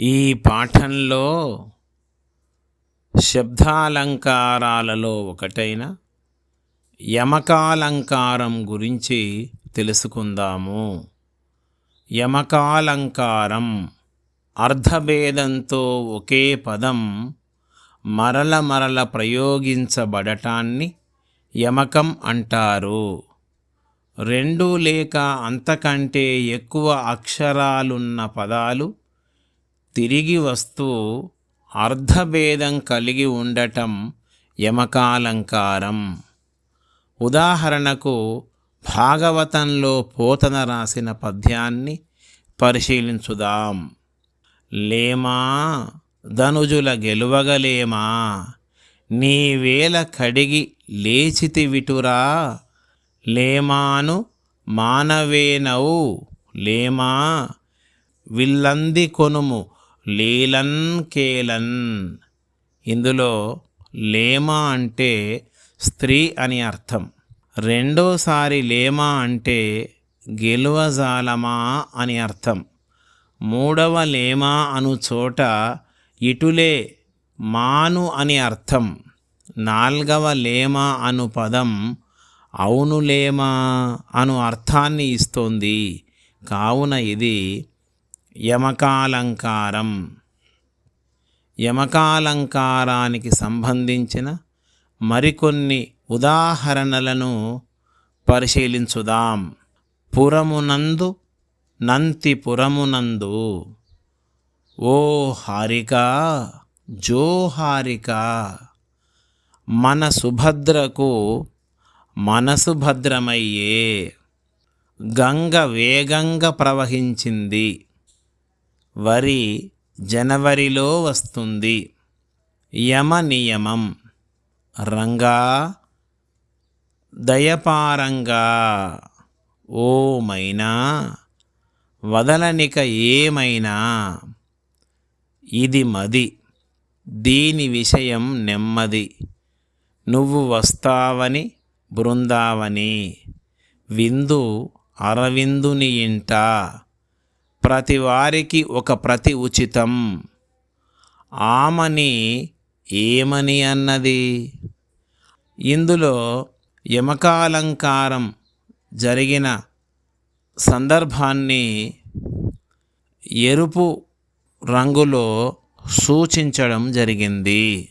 ఈ పాఠంలో శబ్దాలంకారాలలో ఒకటైన యమకాలంకారం గురించి తెలుసుకుందాము. యమకాలంకారం అర్ధభేదంతో ఒకే పదం మరల మరల ప్రయోగించబడటాన్ని యమకం అంటారు. రెండు లేక అంతకంటే ఎక్కువ అక్షరాలున్న పదాలు తిరిగి వస్తూ అర్ధభేదం కలిగి ఉండటం యమకాలంకారం. ఉదాహరణకు భాగవతంలో పోతన రాసిన పద్యాన్ని పరిశీలించుదాం. లేమా ధనుజుల గెలువగలేమా? నీవేల కడిగి లేచితి విటురా? లేమాను మానవేనవు లేమా విల్లంది కొనుము లీలన్ కేలన్. ఇందులో లేమా అంటే స్త్రీ అని అర్థం. రెండోసారి లేమా అంటే గెలువజాలమా అని అర్థం. మూడవ లేమా అను చోట ఇటులే మాను అని అర్థం. నాల్గవ లేమా అను పదం అవునులేమా అను అర్థాన్ని ఇస్తోంది. కావున ఇది యమకాలంకారం. యమకాలంకారానికి సంబంధించిన మరికొన్ని ఉదాహరణలను పరిశీలించుదాం. పురమునందు నంతి పురమునందు. ఓ హారిక జో హారిక మన సుభద్రకు మనసు భద్రమయ్యే గంగ వేగంగా ప్రవహించింది. వరి జనవరిలో వస్తుంది. యమ నియమం. రంగా. దయపారంగా. ఓమైనా వదలనిక ఏమైనా. ఇది మది. దీని విషయం నెమ్మది. నువ్వు వస్తావని బృందావని. విందు అరవిందుని ఇంట. ప్రతి వారికి ఒక ప్రతి ఉచితం. ఆమని ఏమని అన్నది? ఇందులో యమకాలంకారం జరిగిన సందర్భాన్ని ఎరుపు రంగులో సూచించడం జరిగింది.